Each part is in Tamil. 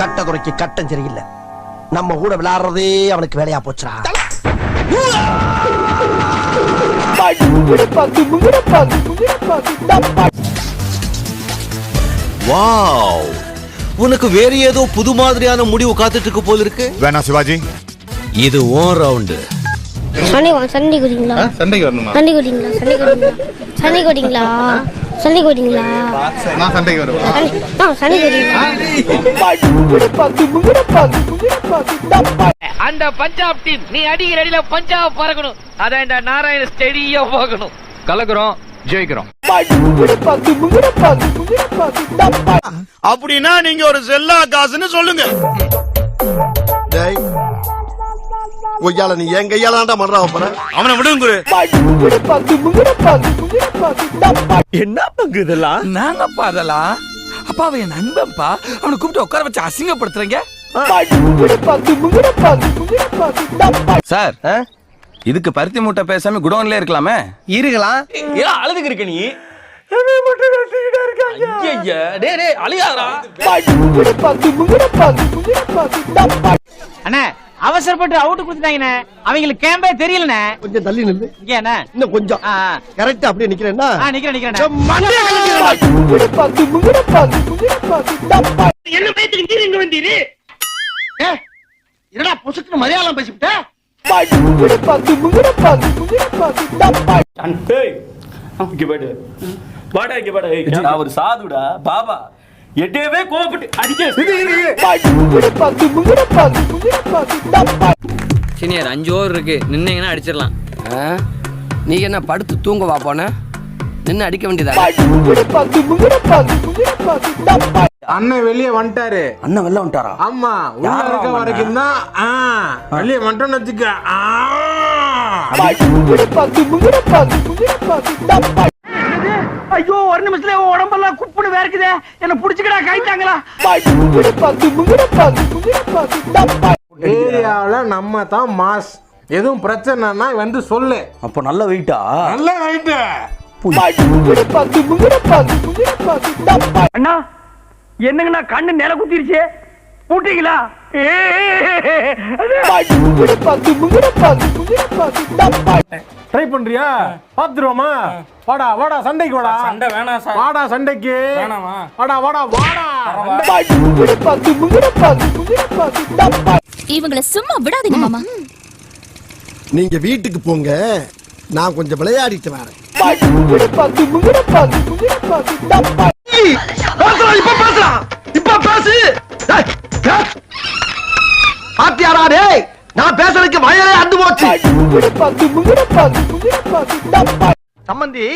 கட்ட குறைக்கு கட்டம் சரியில்லை. நம்ம கூட விளையாடுறதே அவனுக்கு வேலையா போச்சுடா. வாவ். உனக்கு வேற ஏதோ புது மாதிரியான முடிவு காத்துட்டு இருக்கு போல இருக்கு? வேணா சிவாஜி. இது ஓன் ரவுண்டு சண்டை சண்டை கொடிங்களா சண்டைக்கு வரணுமா? சண்டை கொடிங்களா சண்டை கொடிங்களா சண்டை கொடிங்களா நான் சண்டைக்கு வருவேன். அந்த பஞ்சாப் டீம் நீ அடிக்கிற அடியில பஞ்சாப் பறக்கணும். அதான் இந்த நாராயண ஸ்டெடியா போகணும் கலக்குறோம் ஜெயிக்கிறோம். அப்படின்னா நீங்க ஒரு செல்லா காசுன்னு சொல்லுங்க. கொய்யால நீ என் கையால தான்டா மறா போற? அவனை விடுங்க குரு. என்ன பங்கு இதெல்லாம்? நாங்கப்பா அதெல்லாம் அப்பா அவன் என் நண்பன்ப்பா. அவனை கூப்பிட்டு உட்கார வச்சு அசிங்கப்படுத்துறீங்க. சார் இதுக்கு பருத்தி மூட்டை பேசாம குடோன்ல இருக்கலாமே? இருக்கலாம் ஏன் அழுதுக்கு இருக்க நீ? ஐயைய, டேய், டேய், அழுகாதடா. அண்ணா அவசரப்பட்டு அவுட் கொடுத்துட்டாங்கண்ணே. அவங்களுக்கு கேம்பே தெரியலண்ணே. கொஞ்சம் தள்ளி நில்லு. இங்க அண்ணா இன்னும் கொஞ்சம். ஆ, கரெக்டா அப்படியே நிக்கிறேன்னா? ஆ, நிக்கிறேன் நிக்கிறேன். மண்டைய என்ன பயத்துக்கு நீர் இங்க வந்தீரு? என்னடா பொசுக்கு மலையாளம் பேசிவிட்ட? நான் ஒரு சாதுடா. பாபா. எட்டேவே கோவப்பட்டு அடிக்க. சீனியர் அஞ்சு ஓவர் இருக்கு. நின்னீங்கன்னா அடிச்சிடலாம். நீ என்ன படுத்து தூங்கவா போன? நின்னு அடிக்க வேண்டியதா? அண்ணன் வெளியே வந்துட்டாரு. அண்ணன் வெளில வந்துட்டாரா? ஆமா உள்ள யாரா இருக்க? வரைக்கும் தான் வெளியே வந்துட்டோம்னு வச்சுக்க ஆ. ஐயோ ஒரு நிமிஷத்துல உடம்பெல்லாம் குப்புன்னு வேர்க்குதே. என்ன புடிச்சுக்கடா கைத்தாங்களா ஏரியாவுல நம்ம தான் மாஸ். எதுவும் பிரச்சனைனா வந்து சொல்லு. அப்ப நல்ல வெயிட்டா நல்ல ரைட்டு அண்ணா என்னங்கண்ணா கண்ணு நில குத்திருச்சு பூட்டிங்களா? ட்ரை பண்றியா? பாத்துருவோமா வாடா வாடா சண்டைக்கு வாடா. சண்டை வேணாம் சார். வாடா சண்டைக்கு. வேணாமா? வாடா வாடா வாடா. இவங்கள சும்மா விடாதீங்க மாமா. நீங்க வீட்டுக்கு போங்க. நான் கொஞ்சம் விளையாடிட்டு வரேன். பாத்தியாடா டேய் நான் பேசுறதுக்கு வயலே அந்து போச்சு. சம்பந்தி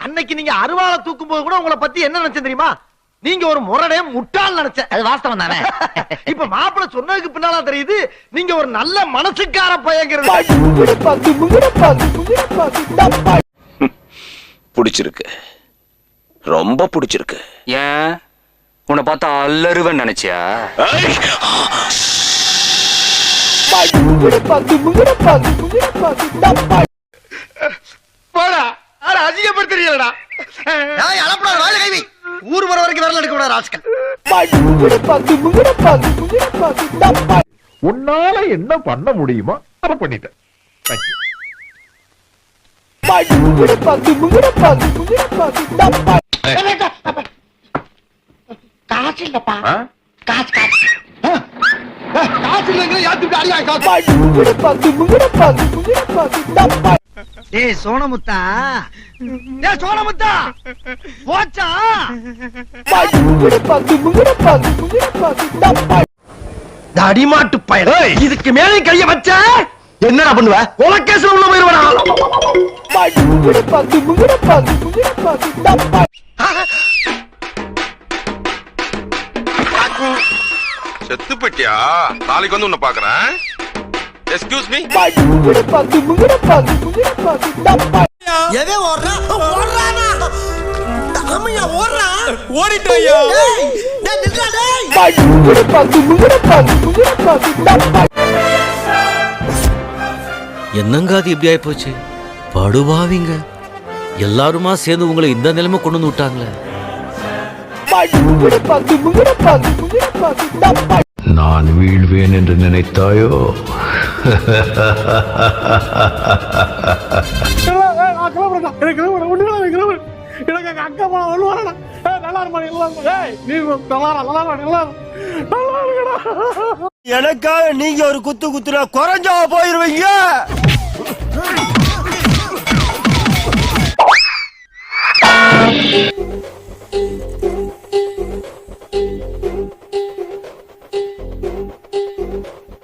அன்னைக்கு நீங்க அருவாளை தூக்கும் போது கூட உங்களை பத்தி என்ன நினைச்சேன் தெரியுமா? நீங்க ஒரு முரடே முட்டாள் நினைச்சேன். அது வாஸ்தவம் தானே? இப்ப மாப்பிள்ள சொன்னதுக்கு பின்னால தெரியுது நீங்க ஒரு நல்ல மனசுக்கார பையங்கிறது. பிடிச்சிருக்கு. ரொம்ப பிடிச்சிருக்கு. ஏன்? உன்னை பார்த்தா அல்லருவன் நினைச்சியா? போடா. அட அதிகப்படுத்துறீங்களடா. நான் அளப்படா வாயில கைவி ஊர் வர வரைக்கும் வரல எடுக்க கூடாது ராஸ்கல் உன்னால என்ன பண்ண முடியுமோ அதை பண்ணிட்டேன். காசு இல்லப்பா. காசு காசு. காசு இல்லைங்களா யாத்துட்டு அடியா காசு டேய் சோனமுத்தா. டேய் சோனமுத்தா. போச்சா? அடிமாட்டு பயல். இதுக்கு மேலே கைய வச்ச? என்னடா பண்ணுவ? உலகேஸ்ல உள்ள போயிருவடா செத்து பட்டியா நாளைக்கு வந்து உன்னை பாக்குறேன் எஸ்கியூஸ் மீ எவன் ஓடுறா? ஓடுறானா? ஆமையா ஓடுறா? ஓடிட்டாயா டேய் டேய் நில்றா டேய். என்னங்க அது இப்படி ஆயிப்போச்சு? படுபாவிங்க எல்லாருமா சேர்ந்து உங்களை இந்த நிலைமை கொண்டு வந்து விட்டாங்களே. நான் வீழ்வேன் என்று நினைத்தாயோ? எனக்கு எங்க அக்கா போன வருவாரா நல்லா இருமா நல்லா நீ நல்லா நல்லா நல்லா நல்லா எனக்காக நீங்க ஒரு குத்து குத்துனா குறைஞ்சா போயிருவீங்க.